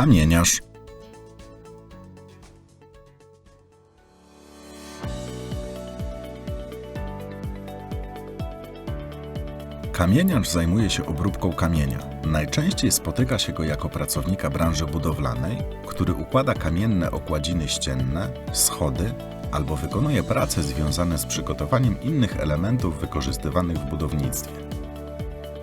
Kamieniarz. Kamieniarz zajmuje się obróbką kamienia. Najczęściej spotyka się go jako pracownika branży budowlanej, który układa kamienne okładziny ścienne, schody albo wykonuje prace związane z przygotowaniem innych elementów wykorzystywanych w budownictwie.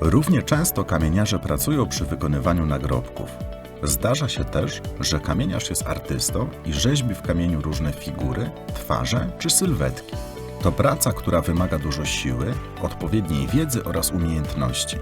Równie często kamieniarze pracują przy wykonywaniu nagrobków. Zdarza się też, że kamieniarz jest artystą i rzeźbi w kamieniu różne figury, twarze czy sylwetki. To praca, która wymaga dużo siły, odpowiedniej wiedzy oraz umiejętności.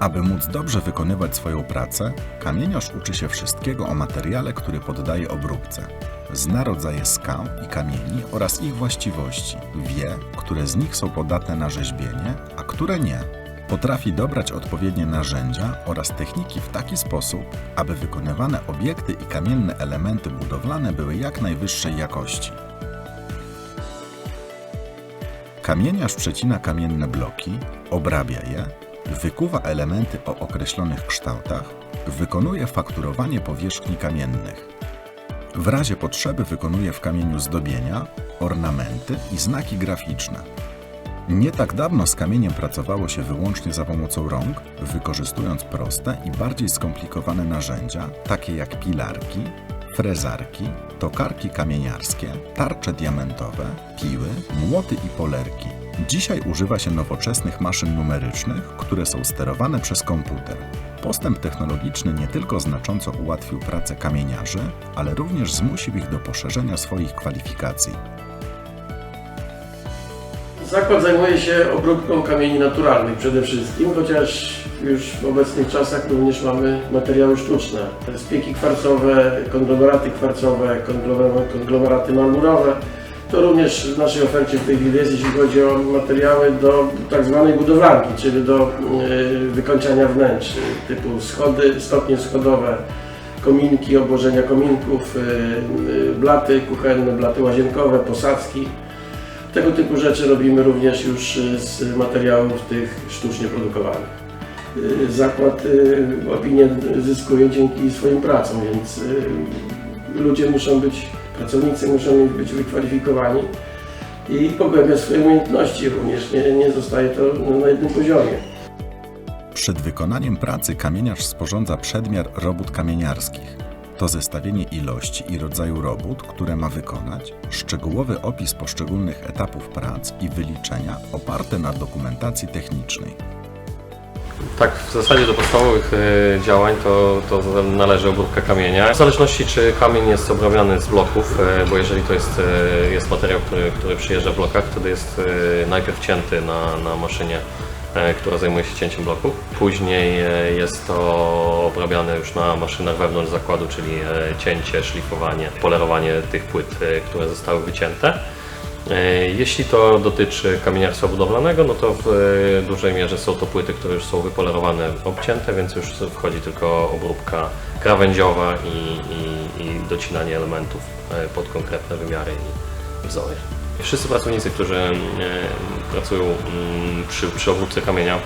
Aby móc dobrze wykonywać swoją pracę, kamieniarz uczy się wszystkiego o materiale, który poddaje obróbce. Zna rodzaje skał i kamieni oraz ich właściwości. Wie, które z nich są podatne na rzeźbienie, a które nie. Potrafi dobrać odpowiednie narzędzia oraz techniki w taki sposób, aby wykonywane obiekty i kamienne elementy budowlane były jak najwyższej jakości. Kamieniarz przecina kamienne bloki, obrabia je, wykuwa elementy o określonych kształtach, wykonuje fakturowanie powierzchni kamiennych. W razie potrzeby wykonuje w kamieniu zdobienia, ornamenty i znaki graficzne. Nie tak dawno z kamieniem pracowało się wyłącznie za pomocą rąk, wykorzystując proste i bardziej skomplikowane narzędzia, takie jak pilarki, frezarki, tokarki kamieniarskie, tarcze diamentowe, piły, młoty i polerki. Dzisiaj używa się nowoczesnych maszyn numerycznych, które są sterowane przez komputer. Postęp technologiczny nie tylko znacząco ułatwił pracę kamieniarzy, ale również zmusił ich do poszerzenia swoich kwalifikacji. Zakład zajmuje się obróbką kamieni naturalnych przede wszystkim, chociaż już w obecnych czasach również mamy materiały sztuczne. Spieki kwarcowe, konglomeraty kwarcowe, konglomeraty, marmurowe. To również w naszej ofercie w tej chwili jest, jeśli chodzi o materiały do tak zwanej budowlanki, czyli do y, wykończania wnętrz, typu schody, stopnie schodowe, kominki, obłożenia kominków, y, y, blaty kuchenne, blaty łazienkowe, posadzki. Tego typu rzeczy robimy również już y, z materiałów tych sztucznie produkowanych. Y, Zakład y, opinię zyskuje dzięki swoim pracom, więc ludzie muszą być, pracownicy muszą być wykwalifikowani i pogłębiać swoje umiejętności również. Nie, nie zostaje to na jednym poziomie. Przed wykonaniem pracy kamieniarz sporządza przedmiar robót kamieniarskich. To zestawienie ilości i rodzaju robót, które ma wykonać, szczegółowy opis poszczególnych etapów prac i wyliczenia oparte na dokumentacji technicznej. Tak, w zasadzie do podstawowych e, działań to, to należy obróbka kamienia. W zależności czy kamień jest obrabiany z bloków, e, bo jeżeli to jest, e, jest materiał, który, który przyjeżdża w blokach, wtedy jest najpierw cięty na, na maszynie, która zajmuje się cięciem bloków. Później e, jest to obrabiane już na maszynach wewnątrz zakładu, czyli e, cięcie, szlifowanie, polerowanie tych płyt, e, które zostały wycięte. E, Jeśli to dotyczy kamieniarstwa budowlanego, no to w e, dużej mierze są to płyty, które już są wypolerowane, obcięte, więc już wchodzi tylko obróbka krawędziowa i, i, i docinanie elementów e, pod konkretne wymiary i wzory. Wszyscy pracownicy, którzy e, pracują mm, przy, przy obróbce kamienia,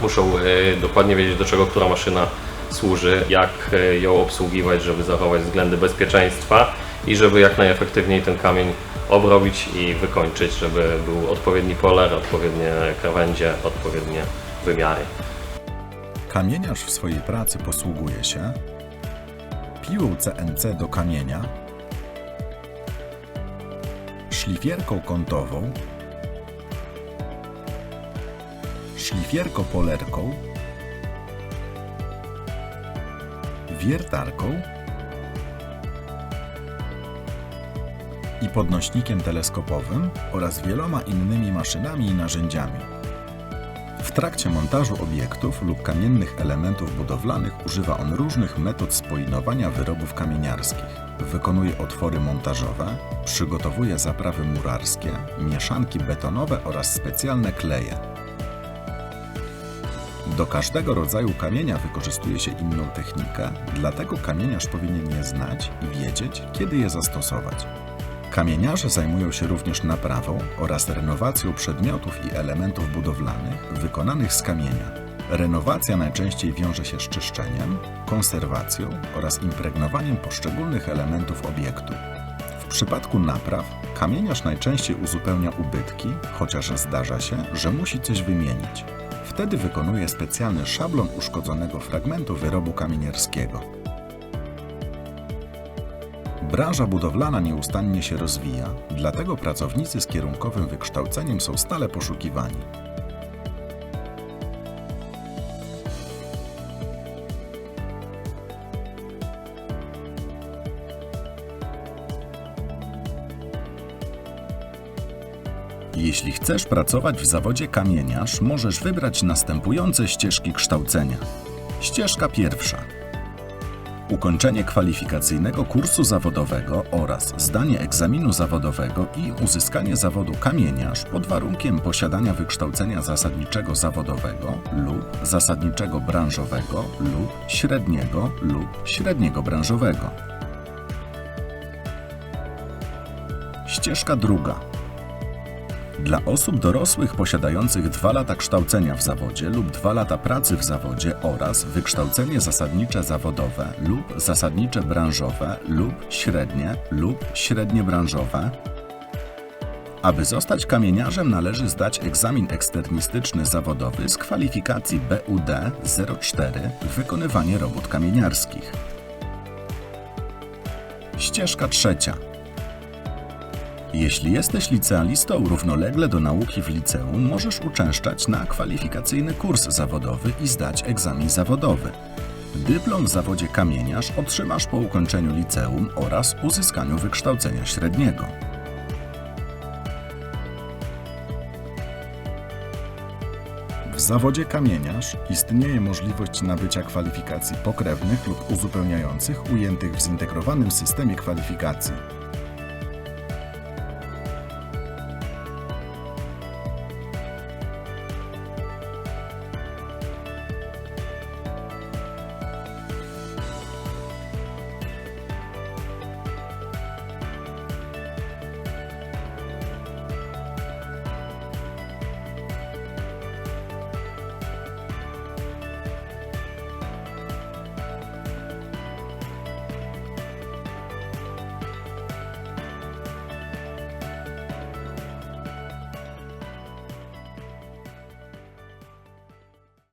muszą e, dokładnie wiedzieć, do czego która maszyna służy, jak e, ją obsługiwać, żeby zachować względy bezpieczeństwa i żeby jak najefektywniej ten kamień obrobić i wykończyć, żeby był odpowiedni poler, odpowiednie krawędzie, odpowiednie wymiary. Kamieniarz w swojej pracy posługuje się piłą CNC do kamienia, szlifierką kątową, szlifierką polerką, wiertarką i podnośnikiem teleskopowym oraz wieloma innymi maszynami i narzędziami. Trakcie montażu obiektów lub kamiennych elementów budowlanych używa on różnych metod spoinowania wyrobów kamieniarskich. Wykonuje otwory montażowe, przygotowuje zaprawy murarskie, mieszanki betonowe oraz specjalne kleje. Do każdego rodzaju kamienia wykorzystuje się inną technikę, dlatego kamieniarz powinien je znać i wiedzieć, kiedy je zastosować. Kamieniarze zajmują się również naprawą oraz renowacją przedmiotów i elementów budowlanych wykonanych z kamienia. Renowacja najczęściej wiąże się z czyszczeniem, konserwacją oraz impregnowaniem poszczególnych elementów obiektu. W przypadku napraw kamieniarz najczęściej uzupełnia ubytki, chociaż zdarza się, że musi coś wymienić. Wtedy wykonuje specjalny szablon uszkodzonego fragmentu wyrobu kamieniarskiego. Branża budowlana nieustannie się rozwija, dlatego pracownicy z kierunkowym wykształceniem są stale poszukiwani. Jeśli chcesz pracować w zawodzie kamieniarz, możesz wybrać następujące ścieżki kształcenia. Ścieżka pierwsza. Ukończenie kwalifikacyjnego kursu zawodowego oraz zdanie egzaminu zawodowego i uzyskanie zawodu kamieniarz pod warunkiem posiadania wykształcenia zasadniczego zawodowego lub zasadniczego branżowego lub średniego lub średniego branżowego. Ścieżka druga. Dla osób dorosłych posiadających 2 lata kształcenia w zawodzie lub 2 lata pracy w zawodzie oraz wykształcenie zasadnicze zawodowe lub zasadnicze branżowe lub średnie lub średnie branżowe. Aby zostać kamieniarzem należy zdać egzamin eksternistyczny zawodowy z kwalifikacji BUD 04 wykonywanie robót kamieniarskich. Ścieżka trzecia. Jeśli jesteś licealistą równolegle do nauki w liceum, możesz uczęszczać na kwalifikacyjny kurs zawodowy i zdać egzamin zawodowy. Dyplom w zawodzie kamieniarz otrzymasz po ukończeniu liceum oraz uzyskaniu wykształcenia średniego. W zawodzie kamieniarz istnieje możliwość nabycia kwalifikacji pokrewnych lub uzupełniających ujętych w zintegrowanym systemie kwalifikacji.